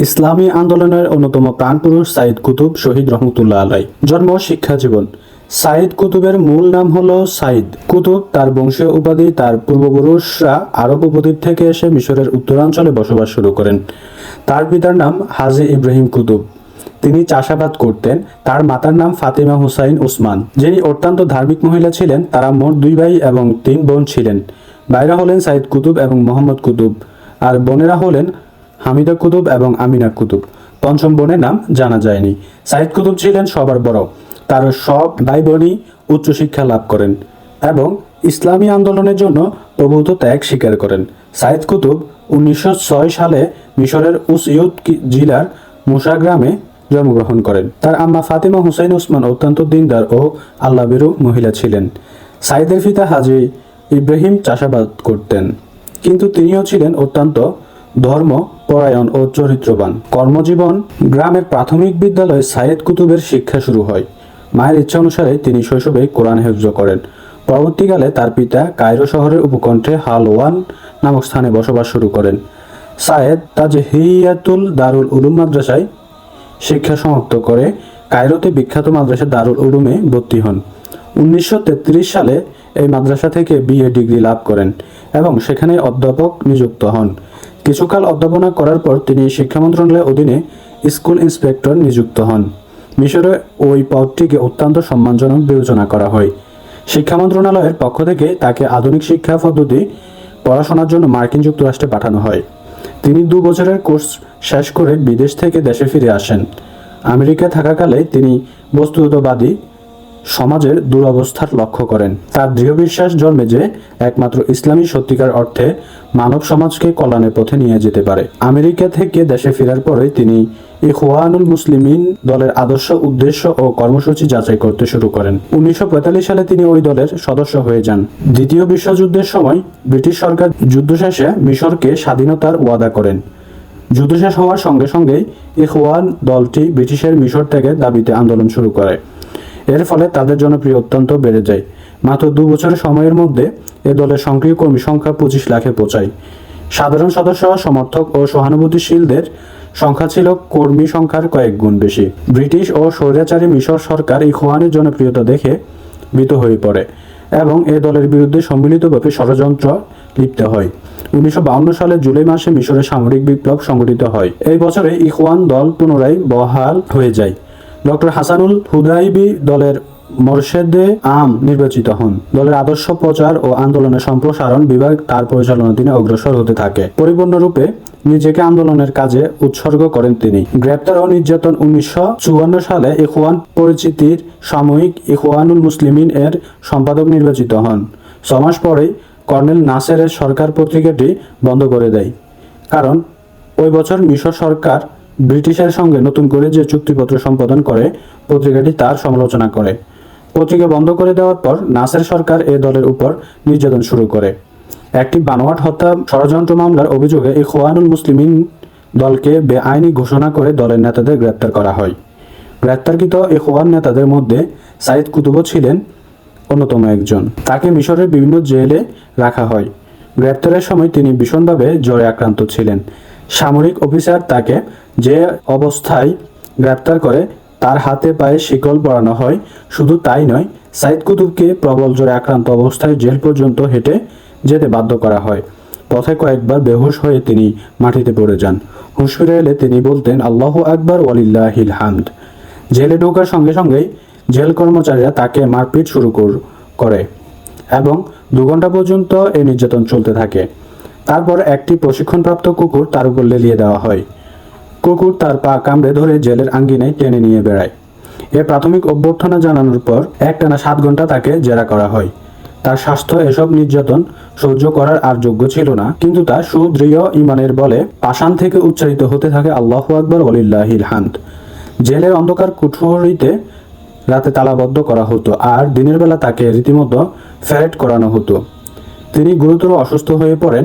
ইসলামী আন্দোলনের অন্যতম প্রাণপুরুষ সাইদ কুতুব শহীদ রহমতুল্লাহ আলাই। জন্ম শিক্ষা জীবন। সাইদ কুতুবের মূল নাম হলো সাইদ। কুতুব তার বংশীয় উপাধি তার পূর্বপুরুষরা আরব উপদ্বীপ থেকে এসে মিশরের উত্তরাঞ্চলে বসবাস শুরু করেন। তার পিতার নাম হাজি ইব্রাহিম কুতুব। তিনি চাষাবাদ করতেন। তার মাতার নাম ফাতিমা হুসাইন উসমান। যিনি অত্যন্ত ধার্মিক মহিলা ছিলেন, তারা মোট দুই ভাই এবং তিন বোন ছিলেন। ভাইরা হলেন সাইদ কুতুব এবং মোহাম্মদ কুতুব। আর বোনেরা হলেন হামিদা কুতুব এবং আমিনা কুতুব। পঞ্চম বোনের নাম জানা যায়নি। সাইদ কুতুব ছিলেন সবার বড়। তার সব ভাই বোনই উচ্চশিক্ষা লাভ করেন এবং ইসলামী আন্দোলনের জন্য প্রভূত ত্যাগ স্বীকার করেন। সাইদ কুতুব উনিশশো সালে মিশরের উসইউদ জেলার মুসা গ্রামে জন্মগ্রহণ করেন। তার আম্মা ফাতিমা হুসাইন ওসমান অত্যন্ত দিনদার ও আল্লাহবিরু মহিলা ছিলেন। সাইদের পিতা হাজি ইব্রাহিম চাষাবাদ করতেন। কিন্তু তিনিও ছিলেন অত্যন্ত ধর্ম, পরায়ণ ও চরিত্রবান। কর্মজীবন, গ্রামের প্রাথমিক বিদ্যালয়ে সাইয়েদ কুতুবের শিক্ষা শুরু হয়। মায়ের ইচ্ছা অনুসারে তিনি শৈশবে কোরআন হেফজ করেন। পরবর্তীকালে তার পিতা কায়রো শহরের উপকণ্ঠে হালওয়ান নামক স্থানে বসবাস শুরু করেন। সায়েদ তাজহিয়াতুল দারুল উলুম মাদ্রাসায় শিক্ষা সমাপ্ত করে কায়রোতে বিখ্যাত মাদ্রাসা দারুল উলুমে ভর্তি হন। উনিশশো তেত্রিশ সালে এই মাদ্রাসা থেকে বিএ ডিগ্রি লাভ করেন এবং সেখানে অধ্যাপক নিযুক্ত হন। কিছুকাল অধ্যাপনা করার পর তিনি শিক্ষা মন্ত্রণালয়ের অধীনে স্কুল ইন্সপেক্টর নিযুক্ত হন। মিশরে ওই পদটিকে অত্যন্ত সম্মানজনক বিবেচনা করা হয়। শিক্ষা মন্ত্রণালয়ের পক্ষ থেকে তাকে আধুনিক শিক্ষা পদ্ধতি পড়াশোনার জন্য মার্কিন যুক্তরাষ্ট্রে পাঠানো হয়। তিনি দু বছরের কোর্স শেষ করে বিদেশ থেকে দেশে ফিরে আসেন। আমেরিকা থাকাকালে তিনি বস্তুতবাদী সমাজের দুরবস্থার লক্ষ্য করেন। তার দৃঢ় বিশ্বাস জন্মে যে একমাত্র ইসলামী সত্যিকার অর্থে মানব সমাজকে কল্যাণের পথে নিয়ে যেতে পারে। আমেরিকা থেকে দেশে ফেরার পরে তিনি ইখওয়ানুল মুসলিমিন দলের আদর্শ উদ্দেশ্য ও কর্মসূচি যাচাই করতে শুরু করেন। উনিশশো পঁয়তাল্লিশ সালে তিনি ওই দলের সদস্য হয়ে যান। দ্বিতীয় বিশ্বযুদ্ধের সময় ব্রিটিশ সরকার যুদ্ধ শেষে মিশরকে স্বাধীনতার ওয়াদা করেন। যুদ্ধ শেষ হওয়ার সঙ্গে সঙ্গেই ইখওয়ান দলটি ব্রিটিশের মিশর থেকে দাবিতে আন্দোলন শুরু করে। এর ফলে তাদের জনপ্রিয় অত্যন্ত বেড়ে যায়। মাত্র দু বছরের সময়ের মধ্যে এ দলের সক্রিয় কর্মী সংখ্যা পঁচিশ লাখে পৌঁছায়। সাধারণ সদস্য, সমর্থক ও সহানুভূতিশীলদের সংখ্যা ছিল কর্মী সংখ্যার কয়েক গুণ বেশি। ব্রিটিশ ও স্বৈরাচারী মিশর সরকার ইখওয়ানের জনপ্রিয়তা দেখে ভীত হয়ে পড়ে এবং এ দলের বিরুদ্ধে সম্মিলিতভাবে ষড়যন্ত্র লিপ্ত হয়। উনিশশো সালে জুলাই মাসে মিশরে সামরিক বিপ্লব সংঘটিত হয়। এই বছরে ইখওয়ান দল পুনরায় বহাল হয়ে যায়। ডক্টর হাসানুল হুদাইবি দলের মোর্শেদে আম নির্বাচিত হন। দলের আদর্শ প্রচার ও আন্দোলনের সম্প্রসারণ বিভাগ তার পরিচালনাধীনে অগ্রসর হতে থাকে। পরিপূর্ণরূপে নিজেকে আন্দোলনের কাজে উৎসর্গ করেন তিনি। গ্রেপ্তার ও নির্যাতন উনিশশো চুয়ান্ন সালে ইখওয়ান পরিচিতির সাময়িক ইখওয়ানুল মুসলিমিন এর সম্পাদক নির্বাচিত হন। ছমাস পরেই কর্নেল নাসেরের সরকার পত্রিকাটি বন্ধ করে দেয়। কারণ ওই বছর মিশর সরকার ব্রিটিশের সঙ্গে নতুন করে যে চুক্তিপত্র সম্পাদন করে, পত্রিকাটি তার সমালোচনা করে। পত্রিকা বন্ধ করে দেওয়ার পর নাসের সরকার এ দলের উপর নির্যাতন শুরু করে। একটি বানোয়াট হত্যা ষড়যন্ত্র মামলার অভিযোগে এই খোয়ানুল মুসলিমিন দলকে বেআইনি ঘোষণা করে দলের নেতাদের গ্রেপ্তার করা হয়। গ্রেপ্তারকৃত এই খোয়ান নেতাদের মধ্যে সাইদ কুতুবও ছিলেন অন্যতম একজন। তাকে মিশরের বিভিন্ন জেলে রাখা হয়। গ্রেপ্তারের সময় তিনি ভীষণভাবে জ্বরে আক্রান্ত ছিলেন। সামরিক অফিসার তাকে যে অবস্থায় গ্রেপ্তার করে, তার হাতে পায়ে শিকল পরানো হয়। শুধু তাই নয়, সাইদ কুতুবকে প্রবল জ্বরে আক্রান্ত অবস্থায় জেল পর্যন্ত হেঁটে যেতে বাধ্য করা হয়। পথে কয়েকবার বেহুশ হয়ে তিনি মাটিতে পড়ে যান। হুঁশ ফিরে এলে তিনি বলতেন, আল্লাহ আকবর, ওয়ালিল্লাহিল হামদ। জেলে ঢোকার সঙ্গে সঙ্গেই জেল কর্মচারীরা তাকে মারপিট শুরু কর- করে এবং দু ঘণ্টা পর্যন্ত এই নির্যাতন চলতে থাকে। তারপর একটি প্রশিক্ষণপ্রাপ্ত কুকুর তার উপর লেলিয়ে দেওয়া হয়। কুকুর তার পা কামড়ে ধরে জেলের আঙ্গিনায় টেনে নিয়ে বেড়ায়। এর প্রাথমিক অভ্যর্থনা জানানোর পর একটানা সাত ঘণ্টা তাকে জেরা করা হয়। তার স্বাস্থ্য এসব নির্যাতন সহ্য করার আর যোগ্য ছিল না, কিন্তু তার সুদৃঢ় ইমানের বলে পাষাণ থেকে উচ্চারিত হতে থাকে আল্লাহ আকবর ওলিল্লাহিল হান্ত জেলের অন্ধকার কুঠুরিতে রাতে তালাবদ্ধ করা হতো আর দিনের বেলা তাকে রীতিমতো ফ্যারেট করানো হতো। তিনি গুরুতর অসুস্থ হয়ে পড়েন।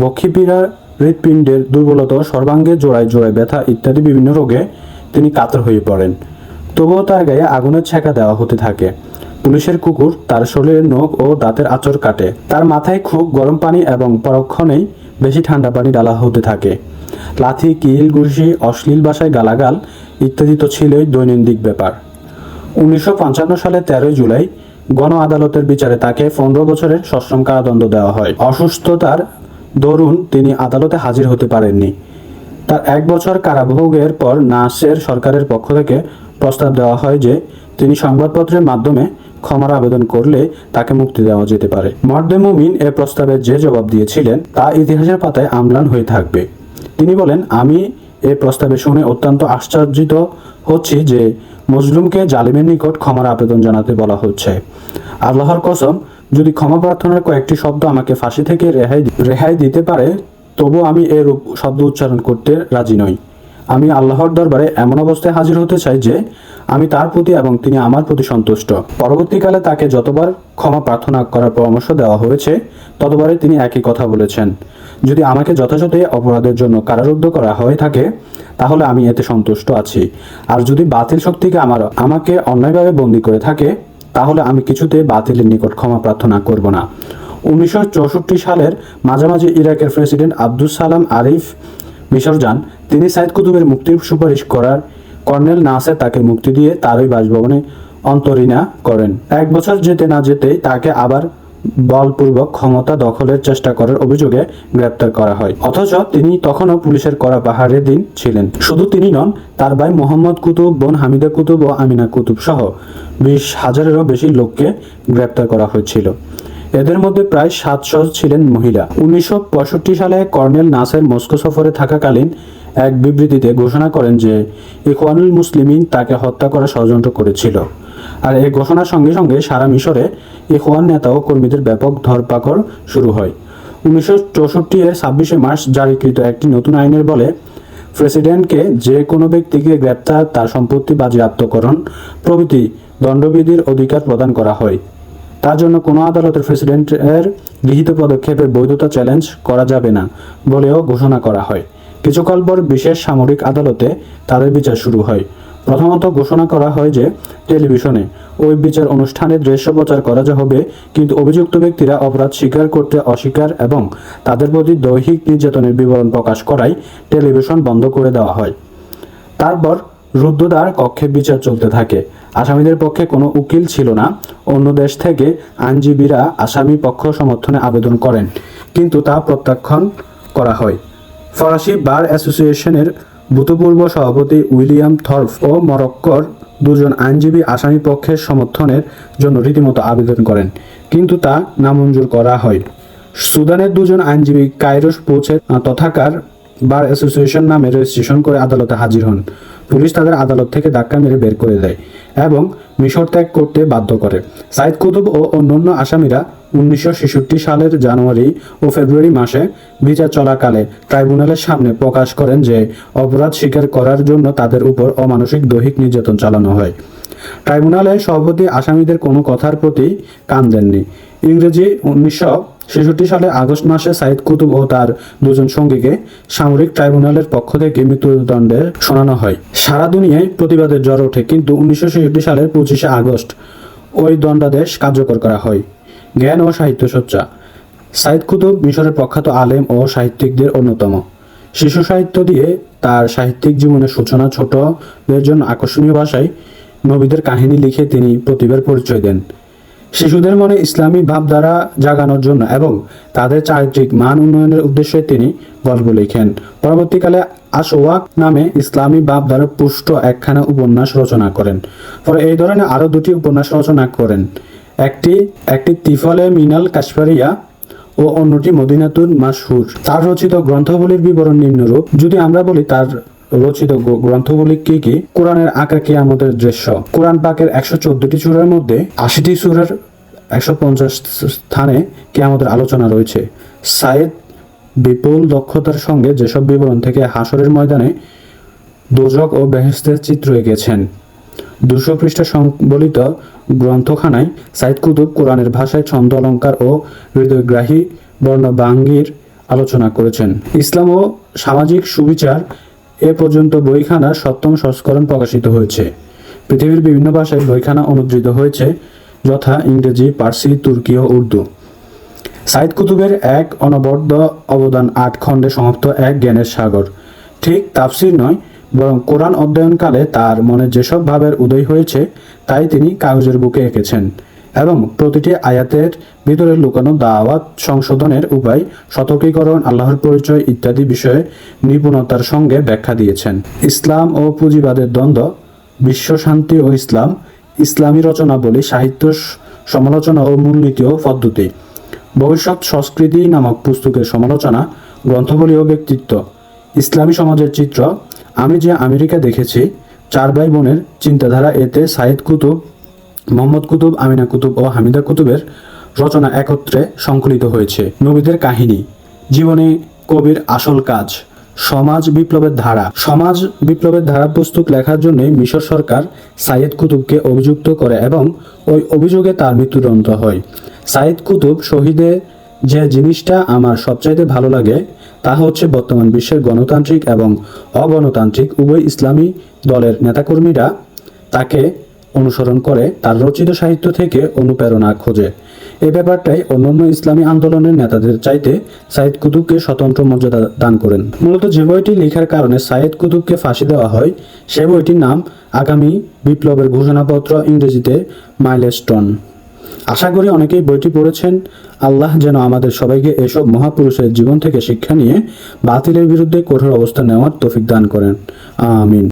বক্ষীপীড়া হৃৎপিণ্ডের দুর্বলতা, সর্বাঙ্গে জোড়ায় জোড়ায় ব্যথা ইত্যাদি বিভিন্ন রোগে তিনি কাতর হয়ে পড়েন। তবুও তার গায়ে আগুনের ছেঁকা দেওয়া হতে থাকে। পুলিশের কুকুর তার শরীরের নখ ও দাঁতের আঁচড় কাটে। তার মাথায় খুব গরম পানি এবং পরক্ষণেই বেশি ঠান্ডা পানি ডালা হতে থাকে। লাথি, কিল, ঘুষি, অশ্লীল ভাষায় গালাগাল ইত্যাদি তো ছিলই দৈনন্দিন ব্যাপার। উনিশশো পঞ্চান্ন সালে তেরোই জুলাই গণ আদালতের বিচারে তাকে পনেরো বছরের সশ্রম কারাদণ্ড দেওয়া হয়। অসুস্থতার দরুন তিনি আদালতে হাজির হতে পারেননি। তার এক বছর কারাভোগের পর নাসের সরকারের পক্ষ থেকে প্রস্তাব দেওয়া হয় যে, তিনি সংবাদপত্রের মাধ্যমে ক্ষমার আবেদন করলে তাকে মুক্তি দেওয়া যেতে পারে। মর্দে মুমিন এ প্রস্তাবে যে জবাব দিয়েছিলেন, তা ইতিহাসের পাতায় আমলান হয়ে থাকবে। তিনি বলেন, আমি এ প্রস্তাবে শুনে অত্যন্ত আশ্চর্যিত হচ্ছি যে মজলুমকে জালিমের নিকট ক্ষমার আবেদন জানাতে বলা হচ্ছে। আল্লাহর কসম যদি ক্ষমা প্রার্থনার কয়েকটি শব্দ আমাকে ফাঁসি থেকে রেহাই রেহাই দিতে পারে তবু আমি এর উপ- শব্দ উচ্চারণ করতে রাজি নই। আমি আল্লাহর দরবারে এমন অবস্থায় হাজির হতে চাই যে, আমি তার প্রতি এবং তিনি আমার প্রতি সন্তুষ্ট। পরবর্তীকালে তাকে যতবার ক্ষমা প্রার্থনা করার পরামর্শ দেওয়া হয়েছে, ততবারই তিনি একই কথা বলেছেন। যদি আমাকে যথাযথ অপরাধের জন্য কারারুদ্ধ করা হয়ে থাকে, তাহলে আমি এতে সন্তুষ্ট আছি। আর যদি বাতিল শক্তিকে আমার আমাকে অন্যায়ভাবে বন্দী করে থাকে তাহলে আমি কিছুতে বাতিলের নিকট ক্ষমা প্রার্থনা করব না। উনিশশো চৌষট্টি সালের মাঝামাঝি ইরাকের প্রেসিডেন্ট আব্দুল সালাম আরিফ মিশর যান। তিনি সাইদ কুতুবের মুক্তির সুপারিশ করার কর্নেল নাসে তাকে মুক্তি দিয়ে তারই বাসভবনে অন্তরীণা করেন। এক বছর যেতে না যেতেই তাকে আবার বলপূর্বক ক্ষমতা দখলের চেষ্টা করার অভিযোগে গ্রেপ্তার করা হয়। অথচ তিনি তখনও পুলিশের করা পাহাড়ের দিন ছিলেন। শুধু তিনি নন, তার ভাই মোহাম্মদ কুতুব, বোন হামিদা কুতুব ও আমিনা কুতুব সহ বিশ হাজারেরও বেশি লোককে গ্রেপ্তার করা হয়েছিল। এদের মধ্যে প্রায় সাতশো ছিলেন মহিলা। উনিশশো পঁয়ষট্টি সালে কর্নেল নাসের মস্কো সফরে থাকাকালীন এক বিবৃতিতে ঘোষণা করেন যে, ইখওয়ানুল মুসলিমিন তাকে হত্যা করা ষড়যন্ত্র করেছিল। আর এই ঘোষণার সঙ্গে সঙ্গে সারা মিশরে ইখওয়ান নেতা ও কর্মীদের ব্যাপক ধরপাকড় শুরু হয়। উনিশশো চৌষট্টি এর ছাব্বিশে মার্চ জারিকৃত একটি নতুন আইনের বলে প্রেসিডেন্টকে যে কোনো ব্যক্তিকে গ্রেপ্তার, তার সম্পত্তি বাজেয়াপ্তকরণ প্রভৃতি দণ্ডবিধির অধিকার প্রদান করা হয়। তার জন্য কোনো আদালতের প্রেসিডেন্টের গৃহীত পদক্ষেপের বৈধতা চ্যালেঞ্জ করা যাবে না বলেও ঘোষণা করা হয়। কিছুকাল পর বিশেষ সামরিক আদালতে তাদের বিচার শুরু হয়। প্রথমত ঘোষণা করা হয় যে, টেলিভিশনে ওই বিচার অনুষ্ঠানে দৃশ্য প্রচার করা হবে, কিন্তু অভিযুক্ত ব্যক্তিরা অপরাধ স্বীকার করতে অস্বীকার এবং তাদের প্রতি দৈহিক নির্যাতনের বিবরণ প্রকাশ করায় টেলিভিশন বন্ধ করে দেওয়া হয়। তারপর রুদ্ধদ্বার কক্ষে বিচার চলতে থাকে। আসামিদের পক্ষে কোনো উকিল ছিল না। অন্য দেশ থেকে আইনজীবীরা আসামি পক্ষ সমর্থনে আবেদন করেন, কিন্তু তা প্রত্যাখ্যান করা হয়। ফরাসি বার অ্যাসোসিয়েশনের ভূতপূর্ব সভাপতি উইলিয়াম থর্ফ ও মরক্কর দুজন আইনজীবী আসামি পক্ষের সমর্থনের জন্য রীতিমতো আবেদন করেন, কিন্তু তা নামঞ্জুর করা হয়। সুদানের দুজন আইনজীবী কায়রোস পৌঁছে তথাকার বার অ্যাসোসিয়েশন নামে রেজিস্ট্রেশন করে আদালতে হাজির হন। পুলিশ তাদের আদালত থেকে ধাক্কা মেরে বের করে দেয় এবং মিশর ত্যাগ করতে বাধ্য করে। সাইদ কুতুব ও অন্যান্য আসামিরা উনিশশো সালের জানুয়ারি ও ফেব্রুয়ারি মাসে বিচার চলাকালে ট্রাইব্যুনালের সামনে প্রকাশ করেন যে, অপরাধ স্বীকার করার জন্য তাদের উপর অমানসিক দৈহিক নির্যাতন চালানো হয়। ট্রাইব্যুনালে সভাপতি আসামিদের কোনো কথার প্রতি কান দেননি। ইংরেজি উনিশশো ছেষট্টি সালে আগস্ট মাসে সাইদ কুতুব ও তার দুজন সঙ্গীকে সামরিক ট্রাইব্যুনালের পক্ষ থেকে মৃত্যুদণ্ডে শোনানো হয়। সারা দুনিয়ায় প্রতিবাদের জ্বর ওঠে, কিন্তু উনিশশো ছেষট্টি সালের পঁচিশে আগস্ট ওই দণ্ডাদেশ কার্যকর করা হয়। জ্ঞান ও সাহিত্য চর্চা। সাইদ কুতুব মিশরের প্রখ্যাত আলেম ও সাহিত্যিকদের অন্যতম। শিশু সাহিত্য দিয়ে তার সাহিত্যিক জীবনের সূচনা ছোটদের জন্য আকর্ষণীয় ভাষায় নবীদের কাহিনী লিখে তিনি প্রতিভার পরিচয় দেন। শিশুদের মনে ইসলামী ভাবধারা জাগানোর জন্য এবং তাদের চারিত্রিক মান উন্নয়নের উদ্দেশ্যে তিনি গল্প লিখেন। পরবর্তীকালে আশওয়াক নামে ইসলামী ভাবধারা পুষ্ট একখানা উপন্যাস রচনা করেন। পরে এই ধরনের আরও দুটি উপন্যাস রচনা করেন। একটি একটি তিফলে মিনাল কাশফারিয়া ও অন্যটি মদিনাতুল মাসহুর তার রচিত গ্রন্থগুলির বিবরণ নিম্নরূপ। যদি আমরা বলি তার রচিত গ্রন্থগুলি কি কি? কোরআনের আঁকা কি আমাদের দৃশ্য? কোরআন পাকের একশো চোদ্দটি সুরের মধ্যে আশিটি সুরের একশো পঞ্চাশ স্থানে কি আমাদের আলোচনা রয়েছে? সায়েদ বিপুল দক্ষতার সঙ্গে যেসব বিবরণ থেকে হাসরের ময়দানে দোজক ও বেহেস্তের চিত্র এঁকেছেন। দুশো পৃষ্ঠা সংবলিত গ্রন্থখানায় সাইদ কুতুব কোরআনের ভাষায় ছন্দ অলঙ্কার ও হৃদয়গ্রাহী বর্ণ বর্ণবাঙ্গির আলোচনা করেছেন। ইসলাম ও সামাজিক সুবিচার এ পর্যন্ত বইখানার সপ্তম সংস্করণ প্রকাশিত হয়েছে। পৃথিবীর বিভিন্ন ভাষায় বইখানা অনুদ্রিত হয়েছে, যথা ইংরেজি, পার্সি, তুর্কি ও উর্দু। সাইদ কুতুবের এক অনবদ্য অবদান আট খণ্ডে সমাপ্ত এক জ্ঞানের সাগর। ঠিক তাফসির নয়, বরং কোরআন অধ্যয়নকালে তার মনে যেসব ভাবের উদয় হয়েছে, তাই তিনি কাগজের বুকে এঁকেছেন। এবং প্রতিটি আয়াতের ভিতরে লুকানো দাওয়াত সংশোধনের উপায়, সতর্কীকরণ, আল্লাহর পরিচয় ইত্যাদি বিষয়ে নিপুণতার সঙ্গে ব্যাখ্যা দিয়েছেন। ইসলাম ও পুঁজিবাদের দ্বন্দ্ব, বিশ্ব শান্তি ও ইসলাম, ইসলামী রচনাবলী, সাহিত্য সমালোচনা ও মূলনীতি ও পদ্ধতি। ভবিষ্যৎ সংস্কৃতি নামক পুস্তকের সমালোচনা, গ্রন্থবলী ও ব্যক্তিত্ব। ইসলামী সমাজের চিত্র, আমি যে আমেরিকা দেখেছি, চার ভাই বোনের চিন্তাধারা এতে সাইদ কুতুব মোহাম্মদ কুতুব, আমিনা কুতুব ও হামিদা কুতুবের রচনা একত্রে সংকলিত হয়েছে। নবীদের কাহিনী, জীবনে কবির আসল কাজ, সমাজ বিপ্লবের ধারা। সমাজ বিপ্লবের ধারা পুস্তক লেখার জন্য মিশর সরকার সাইয়েদ কুতুবকে অভিযুক্ত করে এবং ওই অভিযোগে তার মৃত্যুদণ্ড হয়। সাইয়েদ কুতুব শহীদে যে জিনিসটা আমার সবচাইতে ভালো লাগে, তা হচ্ছে বর্তমান বিশ্বের গণতান্ত্রিক এবং অগণতান্ত্রিক উভয় ইসলামী দলের নেতাকর্মীরা তাকে অনুসরণ করে তার রচিত সাহিত্য থেকে অনুপ্রেরণা খোঁজে। এই ব্যাপারটাই অন্যান্য ইসলামী আন্দোলনের নেতাদের চাইতে সাইদ কুতুবকে স্বতন্ত্র মর্যাদা দান করেন। মূলত যে বইটি লেখার কারণে সাইদ কুতুবকে ফাঁসি দেওয়া হয়, সে বইটির নাম আগামী বিপ্লবের ঘোষণাপত্র ইংরেজিতে মাইলস্টোন। আশা করি অনেকেই বইটি পড়েছেন। আল্লাহ যেন আমাদের সবাইকে এসব মহাপুরুষের জীবন থেকে শিক্ষা নিয়ে বাতিলের বিরুদ্ধে কঠোর অবস্থান নেওয়ার তৌফিক দান করেন। আমিন।